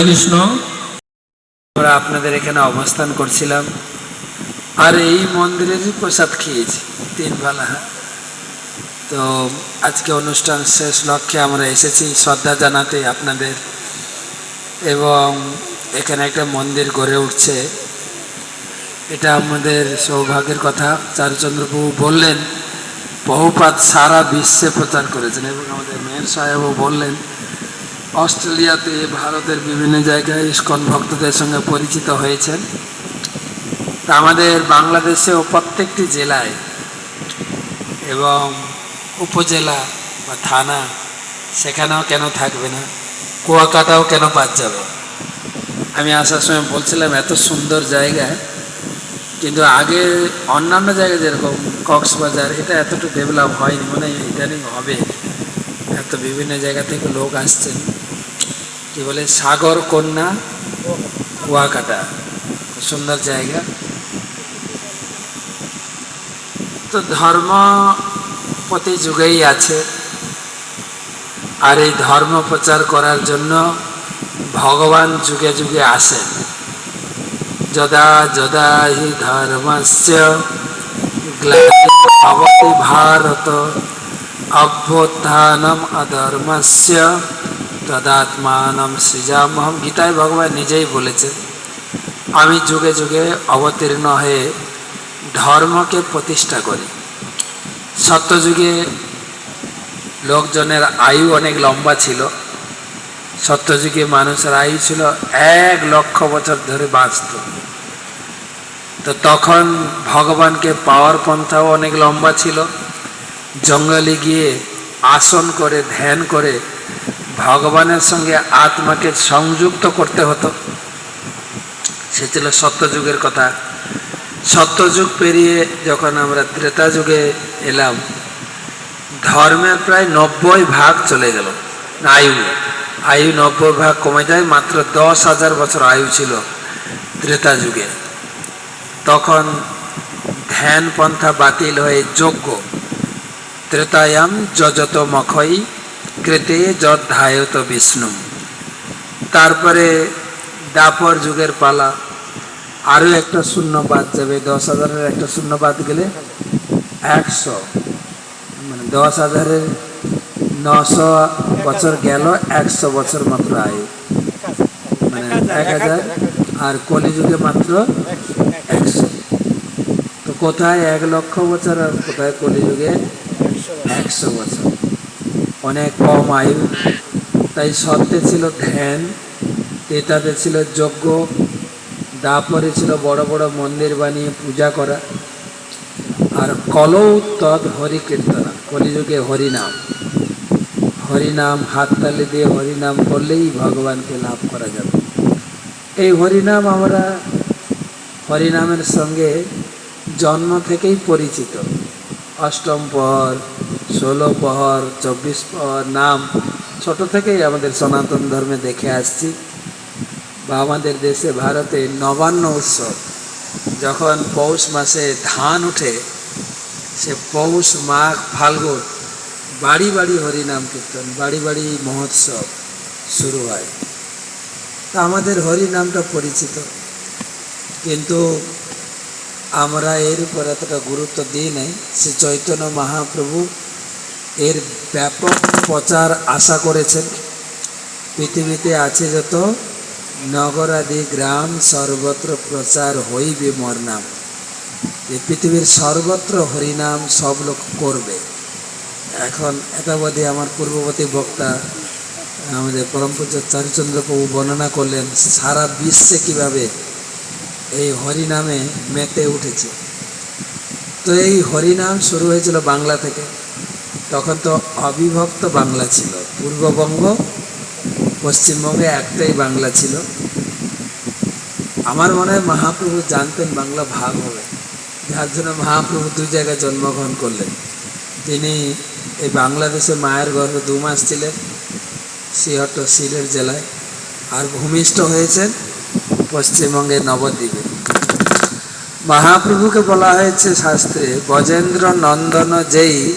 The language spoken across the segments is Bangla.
হরে কৃষ্ণ আমরা আপনাদের এখানে অবস্থান করছিলাম। আর এই মন্দিরেরই প্রসাদ খেয়েছি, তিন বেলা। তো আজকে অনুষ্ঠান শেষ লক্ষ্যে আমরা এসেছি শ্রদ্ধা জানাতে আপনাদের। এবং এখানে একটা মন্দির গড়ে উঠছে। এটা আমাদের সৌভাগ্যের কথা। চারুচন্দ্র প্রভু বললেন, বহুপাত সারা বিশ্বে প্রচার করেছেন। এবং আমাদের মেয়ের সাহেবও বললেন অস্ট্রেলিয়াতে ভারতের বিভিন্ন জায়গায় ইস্কন ভক্তদের সঙ্গে পরিচিত হয়েছেন। আমাদের বাংলাদেশেও প্রত্যেকটি জেলায় এবং উপজেলা বা থানা সেখানেও কেন থাকবে না? কুয়াকাটাও কেন বাদ যাবে? আমি আসার সময় বলছিলাম, এত সুন্দর জায়গায় কিন্তু আগে অন্যান্য জায়গায় যেরকম কক্সবাজার, এটা এতটুকু ডেভেলপ হয়নি মানে ইদানিং হবে। এত বিভিন্ন জায়গা থেকে লোক আসছেন। কি বলে সাগর কন্যা, কুয়াকাটা। সুন্দর জায়গা। তো ধর্ম প্রতি যুগেই আছে। আর এই ধর্ম প্রচার করার জন্য ভগবান যুগে যুগে আসেন। যদা যদা হি ধর্মস্য ভারত, অভ্যুত্থানম অধর্মস্য। তদাত্মানম সৃজামহম গীতায় ভগবান নিজেই বলেছেন, আমি যুগে যুগে অবতীর্ণ হয়ে ধর্মকে প্রতিষ্ঠা করি। সত্যযুগে লোকজনের আয়ু অনেক লম্বা ছিল। সত্যযুগে মানুষের আয়ু ছিল এক লক্ষ বছর ধরে বাঁচত। তো তখন ভগবানকে পাওয়ার পন্থাও অনেক লম্বা ছিল। জঙ্গলে গিয়ে আসন করে, ধ্যান করে ভগবানের সঙ্গে আত্মাকে সংযুক্ত করতে হতো। সে ছিল সত্যযুগের কথা। সত্যযুগ পেরিয়ে যখন আমরা ত্রেতা যুগে এলাম, ধর্মের প্রায় নব্বই ভাগ চলে গেল আয়ু। আয়ু নব্বই ভাগ কমে যায়, মাত্র দশ হাজার বছর আয়ু ছিল ত্রেতা যুগে তখন ধ্যান পন্থা বাতিল হয়ে যোগ্য ত্রেতায়াম যজত মখই কৃতে যদ্ধায়ত বিষ্ণু। তারপরে দাপর যুগের পালা। আরও একটা শূন্য বাদ যাবে, দশ হাজারের একটা শূন্য বাদ গেলে একশো। মানে দশ হাজারের নশো বছর গেল, একশো বছর মাত্র আয়ু। মানে এক হাজার আর কলিযুগে মাত্র একশো। তো কোথায় এক লক্ষ বছর আর কোথায় কলিযুগে একশো বছর? অনেক কম আয়ু, তাই সত্যে ছিল ধ্যান এটাতে ছিল যজ্ঞ, দাপরে ছিল বড় বড় মন্দির বানিয়ে পূজা করা আর কলৌ তৎ হরি কীর্তনা, কলিযুগে হরিনাম হরিনাম হাততালি দিয়ে হরিনাম করলেই ভগবানকে লাভ করা যাবে। এই হরিনাম আমরা হরিনামের সঙ্গে জন্ম থেকেই পরিচিত। অষ্টম পহর ষোলো পহর চব্বিশ পহর নাম ছোট থেকেই আমাদের সনাতন ধর্মে দেখে আসছি। বা আমাদের দেশে ভারতে নবান্ন উৎসব, যখন পৌষ মাসে ধান উঠে, সে পৌষ মাঘ ফাল্গুন, বাড়ি বাড়ি হরিনাম কীর্তন, বাড়ি বাড়ি মহোৎসব শুরু হয়। তা আমাদের হরিনামটা পরিচিত, কিন্তু আমরা এর উপর এতটা গুরুত্ব দিই নাই। শ্রী চৈতন্য মহাপ্রভু এর ব্যাপক প্রচার আশা করেছেন। পৃথিবীতে আছে যত নগরাদি গ্রাম সর্বত্র প্রচার হইবে মোর নাম। এই পৃথিবীর সর্বত্র হরিনাম সব লোক করবে। এখন এতাবধি আমার পূর্ববর্তী বক্তা আমাদের পরম পূজ্য চারুচন্দ্র প্রভু বর্ণনা করলেন, সারা বিশ্বে কীভাবে এই হরিনামে মেতে উঠেছে। তো এই হরিনাম শুরু হয়েছিল বাংলা থেকে। তখন তো অবিভক্ত বাংলা ছিল। পূর্ববঙ্গ, পশ্চিমবঙ্গে একটাই বাংলা ছিল। আমার মনে হয় মহাপ্রভু জানতেন বাংলা ভাগ হবে। যার জন্য মহাপ্রভু দুই জায়গায় জন্মগ্রহণ করলেন। তিনি এই বাংলাদেশে মায়ের গর্ভে দু মাস ছিলেন সিহট সিলেট জেলায়। আর ভূমিষ্ঠ হয়েছেন পশ্চিমবঙ্গে নবদ্বীপে। মহাপ্রভুকে বলা হয়েছে শাস্ত্রে, গজেন্দ্র নন্দন যেই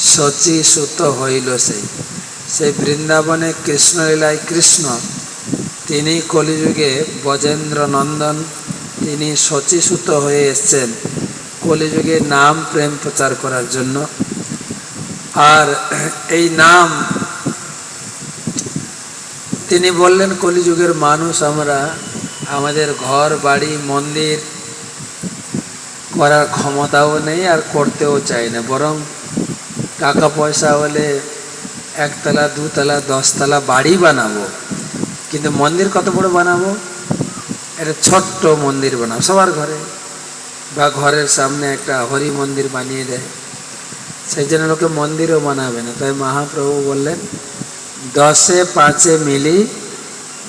শচী সুত হইল সেই সেই বৃন্দাবনে কৃষ্ণলীলায় কৃষ্ণ। তিনি কলিযুগে বজেন্দ্র নন্দন তিনি শচীসূত হয়ে এসছেন কলিযুগে নাম প্রেম প্রচার করার জন্য। আর এই নাম তিনি বললেন, কলিযুগের মানুষ আমরা, আমাদের ঘর, বাড়ি, মন্দির করার ক্ষমতাও নেই আর করতেও চাই না। বরং টাকা পয়সা হলে একতলা দুতলা দশতলা বাড়ি বানাবো। কিন্তু মন্দির কত বড় বানাবো? একটা ছোট্ট মন্দির বানাবো সবার ঘরে। বা ঘরের সামনে একটা হরি মন্দির বানিয়ে দেয়। সেই জন্য লোকে মন্দিরও বানাবে না। তাই মহাপ্রভু বললেন দশে পাঁচে মিলি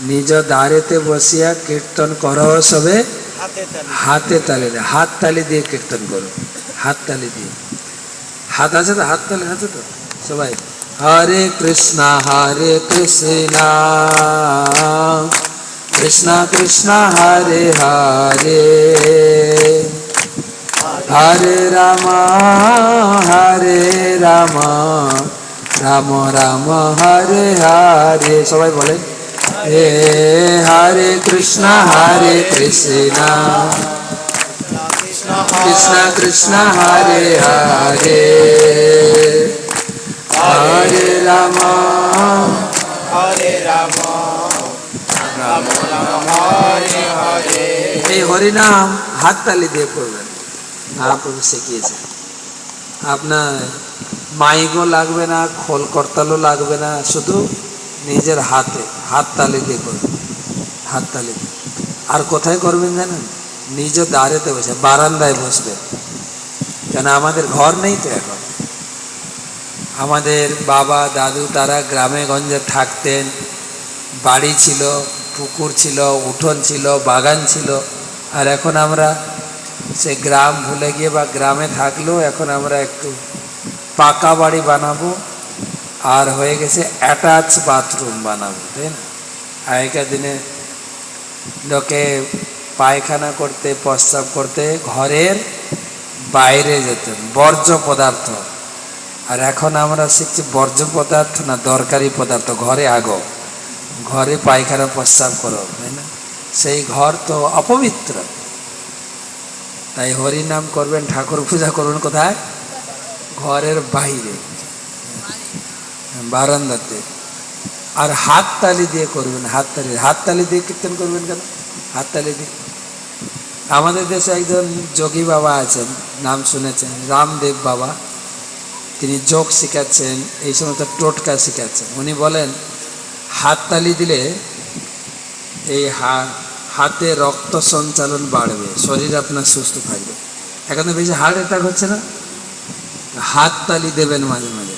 নিজ দ্বারেতে বসিয়া কীর্তন করো সবে। হাতে তালি। হাতে তালি দিয়ে হাত তালি দিয়ে কীর্তন করো। হাত তালি দিয়ে। হাত আছে তো? হাত তালি আছে তো? সবাই। হরে কৃষ্ণ হরে কৃষ্ণ। কৃষ্ণ কৃষ্ণ, হরে হরে। হরে রাম হরে রাম। রাম রাম, হরে হরে। সবাই বলে হে হরে কৃষ্ণ হরে কৃষ্ণ। কৃষ্ণ কৃষ্ণ কৃষ্ণ হরে হরে। হরে রাম। হরে রাম। রাম হরে হরে। এই হরিনাম হাততালি দিয়ে করবেন। মহাপ্রভু শিখিয়েছে। আপনার মাইকও লাগবে না খোল করতালও লাগবে না শুধু নিজের হাতে হাততালি দিয়ে করবেন। হাততালি দিয়ে। আর কোথায় করবেন জানেন? নিজ দাঁড়েতে বসে, বারান্দায় বসবে। কেন আমাদের ঘর নেই তো এখন? আমাদের বাবা, দাদু তারা গ্রামে গঞ্জে থাকতেন। বাড়ি ছিল, পুকুর ছিল, উঠোন ছিল, বাগান ছিল। আর এখন আমরা সে গ্রাম ভুলে গিয়ে বা গ্রামে থাকলেও এখন আমরা একটু পাকা বাড়ি বানাবো। আর হয়ে গেছে অ্যাটাচ বাথরুম বানাবো, তাই না? আগেকার দিনে লোকে পায়খানা করতে, প্রস্রাব করতে, ঘরের বাইরে যেতেন, বর্জ্য পদার্থ। আর এখন আমরা শিখছি বর্জ্য পদার্থ না দরকারি পদার্থ, ঘরে আগো। ঘরে পায়খানা, প্রস্রাব করো, তাই না? সেই ঘর তো অপবিত্র। তাই হরি নাম করবেন, ঠাকুর পূজা করবেন কোথায়? ঘরের বাইরে। বারান্দাতে। আর হাততালি দিয়ে করবেন, হাততালি। হাততালি দিয়ে কীর্তন করবেন কেন? হাততালি দিয়ে আমাদের দেশে একজন যোগী বাবা আছেন, নাম শুনেছেন, রামদেব বাবা। তিনি যোগ শেখাচ্ছেন, এই সমস্ত টোটকা শেখাচ্ছেন। উনি বলেন, হাততালি দিলে এই হাতে রক্ত সঞ্চালন বাড়বে, শরীর আপনার সুস্থ থাকবে। এখন তো বেশি হার্ট অ্যাটাক হচ্ছে না? হাততালি দেবেন মাঝে মাঝে।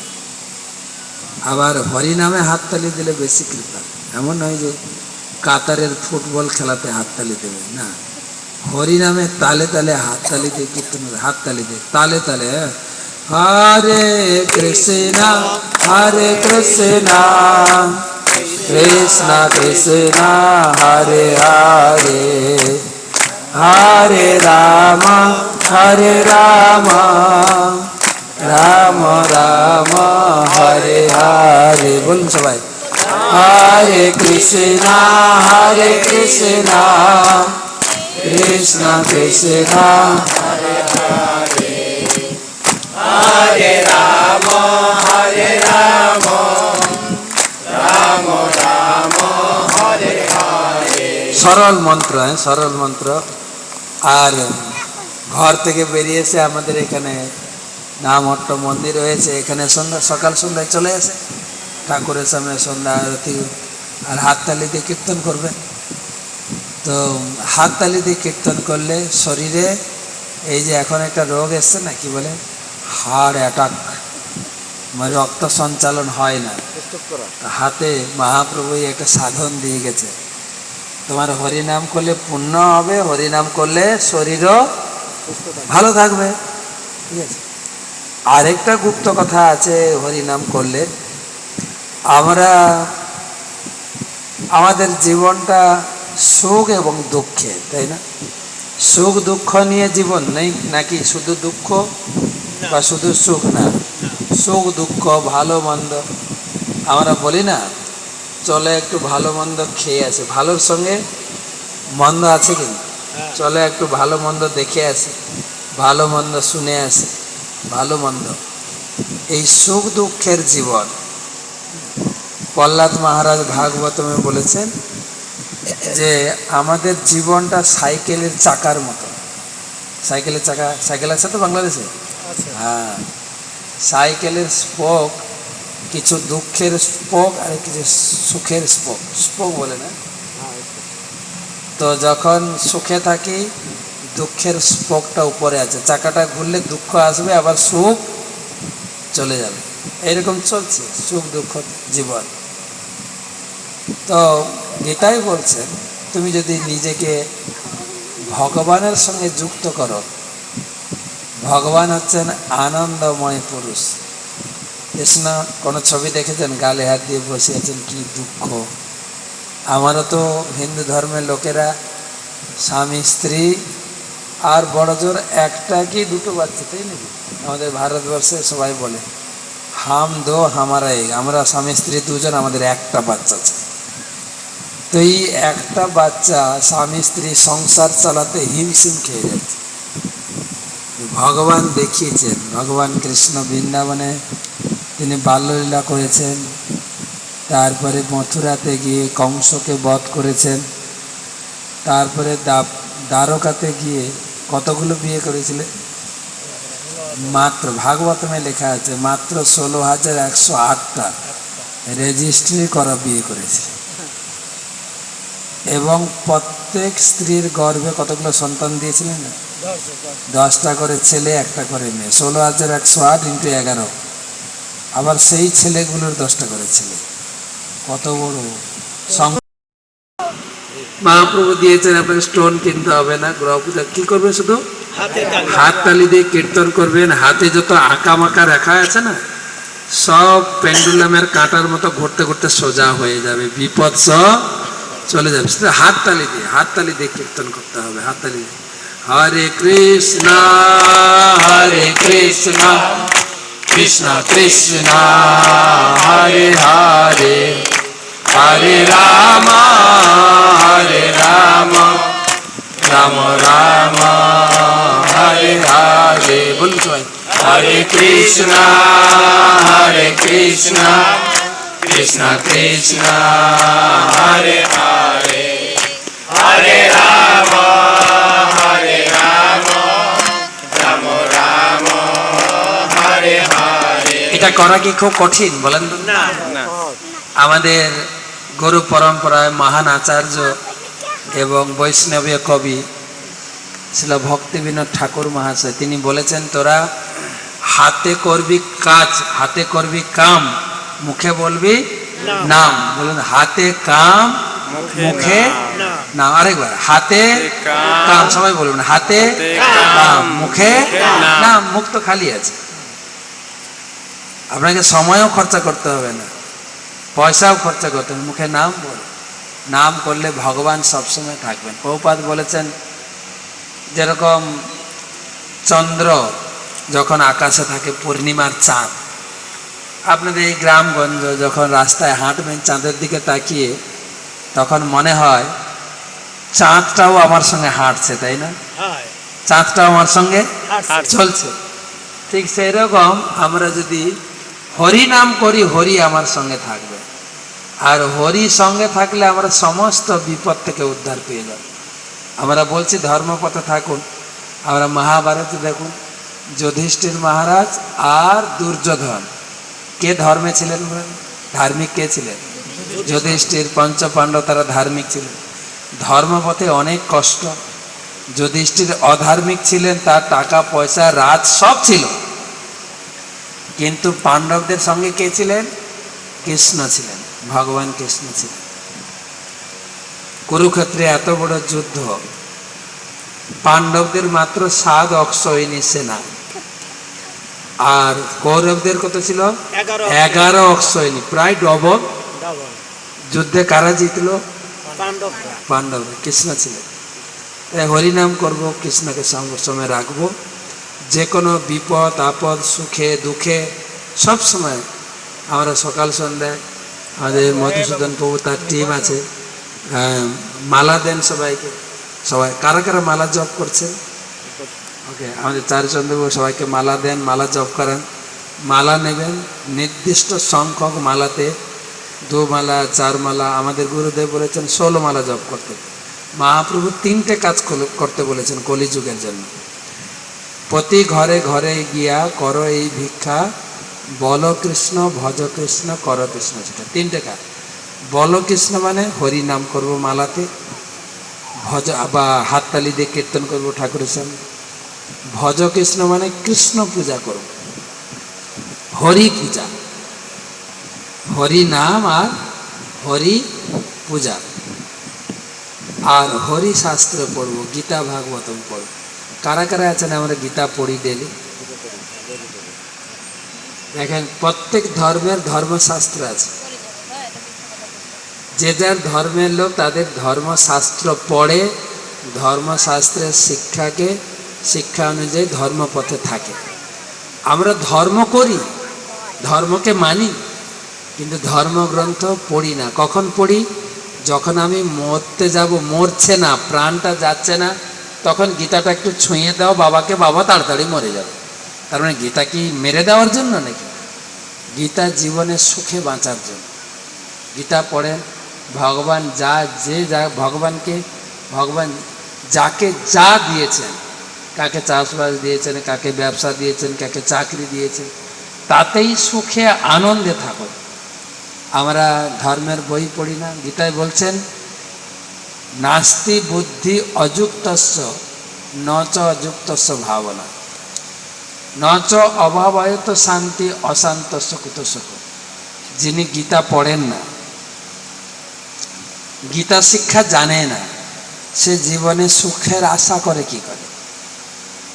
আবার হরিনামে হাততালি দিলে বেশি কৃপা। এমন নয় যে কাতারের ফুটবল খেলাতে হাততালি দেবেন, না। হরিনামে তালে তালে হাততালি দিয়ে কীর্তন হবে, হাততালি দিয়ে তালে তালে হ্যাঁ। হরে কৃষ্ণ হরে কৃষ্ণ কৃষ্ণ কৃষ্ণ হরে হরে হরে রাম হরে রাম রাম রাম হরে হরে বলুন সবাই হরে কৃষ্ণ হরে কৃষ্ণ কৃষ্ণ কৃষ্ণ হরে রাম হরে রাম রাম রাম হরে হরে সরল মন্ত্র হ্যাঁ সরল মন্ত্র। আর ঘর থেকে বেরিয়ে এসে আমাদের এখানে নামহট্ট মন্দির রয়েছে এখানে সন্ধ্যা, সকাল সন্ধ্যায় চলে আসে। ঠাকুরের সামনে সন্ধ্যা আরতি আর হাততালি দিয়ে কীর্তন করবে। তো হাততালি দিয়ে কীর্তন করলে শরীরে এই যে এখন একটা রোগ এসছে না, কি বলে? হার্ট অ্যাটাক মানে রক্ত সঞ্চালন হয় না। হাতে মহাপ্রভু একটা সাধন দিয়ে গেছে। তোমার হরিনাম করলে পুণ্য হবে, হরিনাম করলে শরীরও ভালো থাকবে। ঠিক আছে? আরেকটা গুপ্ত কথা আছে হরিনাম করলে। আমরা আমাদের জীবনটা সুখ এবং দুঃখে তাই না? সুখ দুঃখ নিয়ে জীবন নেই নাকি শুধু দুঃখ বা শুধু সুখ না? সুখ দুঃখ ভালো মন্দ। আমরা বলি না চলে একটু ভালো মন্দ খেয়ে আসে। ভালোর সঙ্গে মন্দ আছে কিন্তু। চলে একটু ভালো মন্দ দেখে আসে। ভালো মন্দ শুনে আসে। ভালো মন্দ। এই সুখ দুঃখের জীবন। প্রহ্লাদ মহারাজ ভাগবতমে বলেছেন যে আমাদের জীবনটা সাইকেলের চাকার মতো। সাইকেলের চাকা সাইকেল আছে তো বাংলাদেশে? হ্যাঁ। সাইকেলের স্পোক কিছু দুঃখের স্পোক আর কিছু সুখের স্পোক। স্পোক বলে না? তো যখন সুখে থাকি দুঃখের স্পোকটা উপরে আছে। চাকাটা ঘুরলে দুঃখ আসবে আবার সুখ চলে যাবে। এরকম চলছে সুখ দুঃখ জীবন। তো গীতাই বলছেন তুমি যদি নিজেকে ভগবানের সঙ্গে যুক্ত করো, ভগবান হচ্ছেন আনন্দময় পুরুষ। কৃষ্ণ, কোনো ছবি দেখেছেন? গালে হাত দিয়ে বসে আছেন কি দুঃখ। আমারও তো হিন্দু ধর্মের লোকেরা, স্বামী, স্ত্রী আর বড় জোর একটা কি দুটো বাচ্চা, তাই নাকি? আমাদের ভারতবর্ষে সবাই বলে, হাম দো হামারা এক আমরা স্বামী, স্ত্রী দুজন, আমাদের একটা বাচ্চা আছে। তো এই একটা বাচ্চা স্বামী স্ত্রী সংসার চালাতে হিমশিম খেয়ে যাচ্ছে। ভগবান দেখিয়েছেন, ভগবান কৃষ্ণ বৃন্দাবনে তিনি বাল্যলীলা করেছেন, তারপরে মথুরাতে গিয়ে কংসকে বধ করেছেন, তারপরে দ্বারকাতে গিয়ে কতগুলো বিয়ে করেছিলেন? মাত্র, ভাগবতমে লেখা আছে, মাত্র ষোলো হাজার একশো আটটা রেজিস্ট্রি করা বিয়ে করেছিলেন এবং প্রত্যেক স্ত্রীর গর্ভে কতগুলো সন্তান দিয়েছিলেন? দশটা করে ছেলে একটা করে মেয়ে। ষোলো হাজার একশো আট ইন্টু এগারো। আবার সেই ছেলেগুলোর দশটা করে ছেলে। কত বড় মহাপ্রভু দিয়েছেন আপনাকে স্টোন কিনতে হবে না গ্রহ পূজা কি করবে শুধু? হাত তালি। দিয়ে কীর্তন করবেন। হাতে যত আঁকা মাকা রেখা আছে না সব পেন্ডুলামের কাঁটার মতো ঘুরতে ঘুরতে সোজা হয়ে যাবে। বিপদ সব চলে যাবে শুধু হাত তালি দিয়ে হাত তালি দিয়ে কীর্তন করতে হবে হাত তালি দিয়ে। হরে কৃষ্ণ হরে কৃষ্ণ কৃষ্ণ কৃষ্ণ হরে হরে হরে রাম হরে রাম রাম রাম হরে হরে। বলুন সবাই। হরে কৃষ্ণ হরে কৃষ্ণ। কৃষ্ণ কৃষ্ণ হরে হরে। হরে রাম হরে রাম। রাম রাম হরে হরে। এটা করা কি খুব কঠিন বলেন তো? না আমাদের গুরু পরম্পরায় মহান আচার্য এবং বৈষ্ণবীয় কবি ছিল ভক্তিবিনোদ ঠাকুর মহাশয়। তিনি বলেছেন তোরা হাতে করবি কাজ হাতে করবি কাম মুখে বলবি? নাম। বলুন হাতে কাম মুখে নাম। আরেকবার হাতে কাম। সবাই বলবেন হাতে কাম। মুখে নাম। মুখ তো খালি আছে। আপনাকে সময়ও খরচা করতে হবে না। পয়সাও খরচা করতে হবে মুখে নাম বল নাম করলে ভগবান সবসময় থাকবেন। কৌপাত বলেছেন যেরকম চন্দ্র যখন আকাশে থাকে পূর্ণিমার চাঁদ আপনাদের এই গ্রামগঞ্জ যখন রাস্তায় হাঁটবেন চাঁদের দিকে তাকিয়ে তখন মনে হয় চাঁদটাও আমার সঙ্গে হাঁটছে তাই না? চাঁদটাও আমার সঙ্গে চলছে। ঠিক সেই রকম আমরা যদি হরি নাম করি হরি আমার সঙ্গে থাকবে। আর হরি সঙ্গে থাকলে আমরা সমস্ত বিপদ থেকে উদ্ধার পেয়ে যাব। আমরা বলছি ধর্মপথে থাকুন। আমরা মহাভারতে দেখুন যুধিষ্ঠির মহারাজ আর দুর্যোধন। কে ধর্মে ছিলেন ধার্মিক কে ছিলেন? যুধিষ্ঠির, পঞ্চপাণ্ডব তারা ধার্মিক ছিলেন। ধর্মপথে অনেক কষ্ট। যুধিষ্ঠির অধার্মিক ছিলেন, তার টাকা, পয়সা, রাজ সব ছিল। কিন্তু পাণ্ডবদের সঙ্গে কে ছিলেন? কৃষ্ণ ছিলেন, ভগবান কৃষ্ণ ছিলেন। কুরুক্ষেত্রে এত বড় যুদ্ধ। পাণ্ডবদের মাত্র সাত অক্ষয়নী সেনা। আর কৌরবদের কত ছিল? এগারো অক্ষয়নী প্রায় ডবল। যুদ্ধে কারা জিতলো? পাণ্ডব কৃষ্ণ ছিলেন তাই হরিনাম করব কৃষ্ণকে সময় রাখব। যে কোনো বিপদ আপদ সুখে দুঃখে সব সময় আমরা সকাল সন্ধ্যায় আমাদের মধুসূদন প্রভু তার টিম আছে। মালা দেন সবাইকে। সবাই কারা কারা মালা জপ করছেন ওকে আমাদের চারচন্দ্রবাবু সবাইকে মালা দেন, মালা জপ করেন। মালা নেবেন, নির্দিষ্ট সংখ্যক মালাতে দু মালা, চার মালা, আমাদের গুরুদেব বলেছেন ষোলো মালা জপ করতে। মহাপ্রভু তিনটে কাজ করতে বলেছেন কলিযুগের জন্য। প্রতি ঘরে ঘরে গিয়া কর এই ভিক্ষা, বল কৃষ্ণ, ভজ কৃষ্ণ, কর কৃষ্ণ, সেটা তিনটে কাজ। বল কৃষ্ণ মানে হরি নাম করব মালাতে, ভজ বা হাততালি দিয়ে কীর্তন করব ঠাকুরের সামনে ভজ কৃষ্ণ মানে কৃষ্ণ পূজা করব হরি পূজা। হরি নাম আর হরি পূজা। আর হরি শাস্ত্র পড়ব, গীতা ভাগবতম পড়ব কারা কারা আছেন? আমরা গীতা পড়ি ডেলি দেখেন, প্রত্যেক ধর্মের ধর্মশাস্ত্র আছে। যে যার ধর্মের লোক তাদের ধর্মশাস্ত্র পড়ে, ধর্মশাস্ত্রের শিক্ষাকে শিক্ষা অনুযায়ী ধর্মপথে থাকে। আমরা ধর্ম করি, ধর্মকে মানি, কিন্তু ধর্মগ্রন্থ পড়ি না। কখন পড়ি? যখন আমি মরতে যাব, মরছে না, প্রাণটা যাচ্ছে না, তখন গীতাটা একটু ছুঁয়ে দাও, বাবাকে, বাবা তাড়াতাড়ি মরে যাবে। তার মানে গীতা কি মেরে দেওয়ার জন্য নাকি? গীতা জীবনে সুখে বাঁচার জন্য। গীতা পড়েন, ভগবান যা, যে যা, ভগবানকে, ভগবান যাকে যা দিয়েছেন কাকে চাষবাস দিয়েছেন, কাকে ব্যবসা দিয়েছেন, কাকে চাকরি দিয়েছেন, তাতেই সুখে, আনন্দে থাকো আমরা ধর্মের বই পড়ি না। গীতায় বলছেন, নাস্তি বুদ্ধি অযুক্তস্য ন চ অযুক্তস্য ভাবনা। ন চ অভাবয়ত শান্তি, অশান্তস্য কুত সুখ যিনি গীতা পড়েন না, গীতা শিক্ষা জানে না, সে জীবনে সুখের আশা করে কি করে?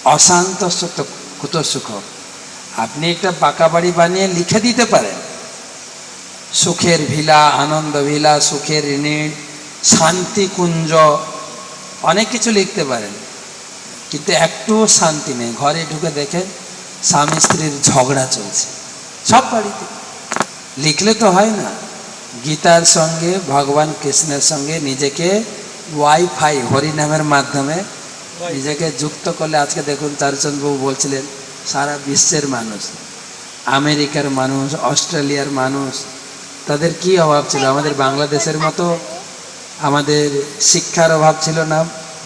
অশান্ত কুত সুখ। আপনি একটা পাকা বাড়ি বানিয়ে লিখে দিতে পারেন। সুখের ভিলা, আনন্দ ভিলা, সুখের ঋণ শান্তি কুঞ্জ, অনেক কিছু লিখতে পারেন। কিন্তু একটুও শান্তি নেই। ঘরে ঢুকে দেখেন স্বামী স্ত্রীর ঝগড়া চলছে। সব বাড়িতে। লিখলে তো হয় না। গীতার সঙ্গে, ভগবান কৃষ্ণের সঙ্গে নিজেকে ওয়াইফাই, হরিনামের মাধ্যমে নিজেকে যুক্ত করলে আজকে দেখুন চারুচন্দ্রবাবু বলছিলেন, সারা বিশ্বের মানুষ, আমেরিকার মানুষ, অস্ট্রেলিয়ার মানুষ, তাদের কি অভাব ছিল? আমাদের বাংলাদেশের মতো আমাদের শিক্ষার অভাব ছিল না,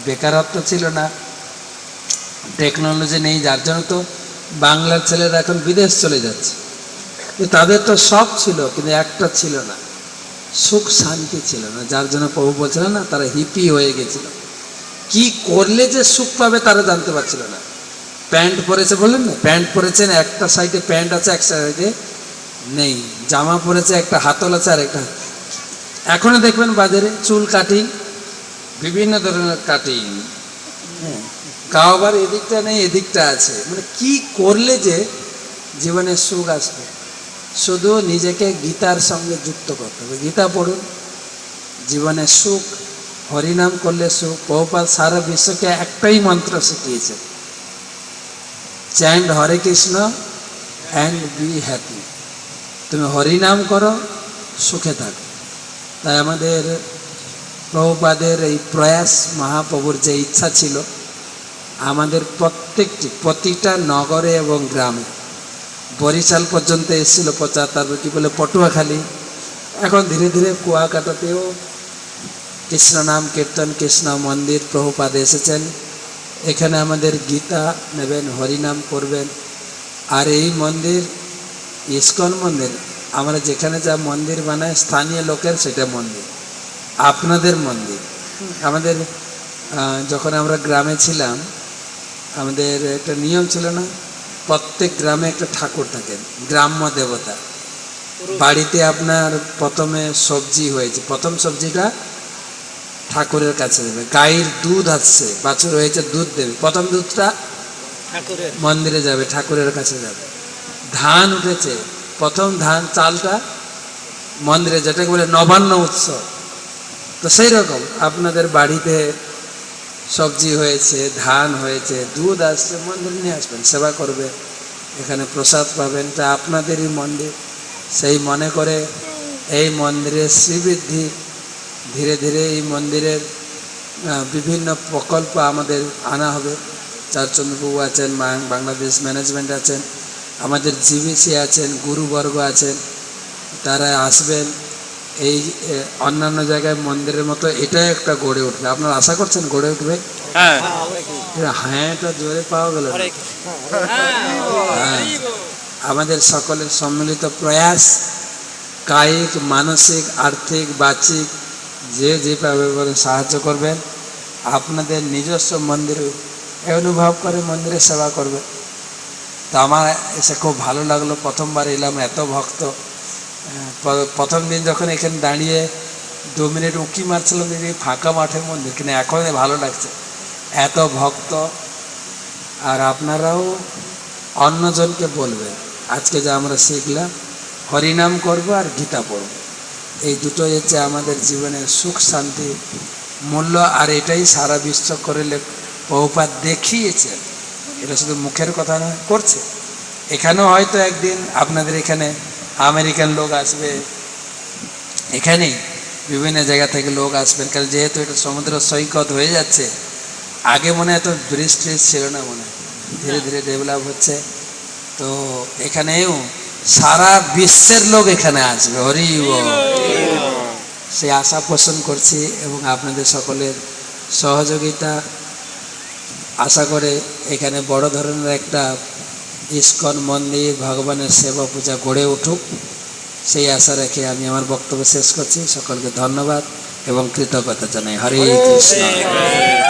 বেকারত্ব ছিল না, টেকনোলজি নেই, যার জন্য তো বাংলার ছেলেরা এখন বিদেশ চলে যাচ্ছে। তাদের তো সব ছিল, কিন্তু একটা ছিল না, সুখ শান্তি ছিল না, যার জন্য প্রভু বলছিলেন না, তারা হিপি হয়ে গেছিল। কি করলে যে সুখ পাবে তারা জানতে পারছিল না। প্যান্ট পরেছে বললেন না? প্যান্ট পরেছেন, একটা সাইডে প্যান্ট আছে, এক সাইডে নেই। জামা পরেছে, একটা হাতল আছে আর একটা এখনও দেখবেন বাজারে চুল কাটিং বিভিন্ন ধরনের কাটিং আবার এদিকটা নেই, এদিকটা আছে। মানে কি করলে যে জীবনে সুখ আসবে? শুধু নিজেকে গীতার সঙ্গে যুক্ত করতে হবে। গীতা পড়ুন, জীবনে সুখ হরিনাম করলে সুখ, বহুপাল সারা বিশ্বকে একটাই মন্ত্র শিখিয়েছে। Chant Hare Krishna and be happy. তুমি হরিনাম করো, সুখে থাকো। তাই আমাদের প্রভুপাদের এই প্রয়াস, মহাপ্রভুর যে ইচ্ছা ছিল, আমাদের প্রত্যেকটি, প্রতিটা নগরে এবং গ্রামে। বরিশাল পর্যন্ত এসেছিল প্রচার তারপর কি বলে, পটুয়াখালী। এখন ধীরে ধীরে কুয়াকাটাতেও কৃষ্ণ নাম কীর্তন কৃষ্ণ মন্দির প্রভুপাদ এসেছেন। এখানে আমাদের গীতা নেবেন হরিনাম করবেন। আর এই মন্দির ইস্কন মন্দির আমরা যেখানে যা মন্দির বানাই স্থানীয় লোকের সেটা মন্দির আপনাদের মন্দির। আমাদের যখন আমরা গ্রামে ছিলাম আমাদের একটা নিয়ম ছিল না প্রত্যেক গ্রামে একটা ঠাকুর থাকেন গ্রাম্য দেবতা। বাড়িতে আপনার প্রথমে সবজি হয়েছে। প্রথম সবজিটা ঠাকুরের কাছে দেবে। গাইয়ের দুধ আসছে বাছুর হয়েছে দুধ দেবে। প্রথম দুধটা ঠাকুরের। মন্দিরে যাবে ঠাকুরের কাছে যাবে। ধান উঠেছে প্রথম ধান চালটা মন্দিরে যেটাকে বলে নবান্ন উৎসব। তো সেই রকম আপনাদের বাড়িতে সবজি হয়েছে ধান হয়েছে দুধ আসছে মন্দিরে নিয়ে আসবেন সেবা করবে এখানে প্রসাদ পাবেন তা আপনাদেরই মন্দির। সেই মনে করে এই মন্দিরের শ্রীবৃদ্ধি ধীরে ধীরে এই মন্দিরের বিভিন্ন প্রকল্প আমাদের আনা হবে। চারচন্দ্রবাবু আছেন বাংলাদেশ ম্যানেজমেন্ট আছেন আমাদের জিবিসি আছেন গুরুবর্গ আছেন তারা আসবেন। এই অন্যান্য জায়গায় মন্দিরের মতো এটাই একটা গড়ে উঠবে। আপনারা আশা করছেন গড়ে উঠবে? হ্যাঁ। হ্যাঁটা জোরে পাওয়া গেল। হ্যাঁ। আমাদের সকলের সম্মিলিত প্রয়াস কায়িক মানসিক আর্থিক বাচিক যে যেভাবে সাহায্য করবেন, আপনাদের নিজস্ব মন্দিরে অনুভব করে মন্দিরে সেবা করবে। তো আমার এসে খুব ভালো লাগল, প্রথমবার এলাম এত ভক্ত। প্রথম দিন যখন এখানে দাঁড়িয়ে দু মিনিট উঁকি মারছিলাম, দেখি ফাঁকা মাঠে মন্দির কিন্তু এখন ভালো লাগছে। এত ভক্ত, আর আপনারাও অন্যজনকে বলবেন, আজকে যে আমরা শিখলাম, হরিনাম করব আর গীতা পড়ব। এই দুটোই হচ্ছে আমাদের জীবনের সুখ, শান্তি, মূল্য, আর এটাই সারা বিশ্ব করলে বহুপাত দেখিয়েছেন এটা শুধু মুখের কথা নয়, করছে। এখানেও হয়তো একদিন আপনাদের এখানে আমেরিকান লোক আসবে, এখানেই বিভিন্ন জায়গা থেকে লোক আসবেন কারণ যেহেতু এটা সমুদ্র সৈকত হয়ে যাচ্ছে, আগে মনে হয় তো ট্রিজ ছিল না মনে ধীরে ধীরে ডেভেলপ হচ্ছে। তো এখানেও সারা বিশ্বের লোক এখানে আসবে, হরি সেই আশা পোষণ করছি এবং আপনাদের সকলের সহযোগিতা আশা করে এখানে বড় ধরনের একটা ইস্কন মন্দির ভগবানের সেবা পূজা গড়ে উঠুক। সেই আশা রেখে আমি আমার বক্তব্য শেষ করছি। সকলকে ধন্যবাদ এবং কৃতজ্ঞতা জানাই। হরে কৃষ্ণ।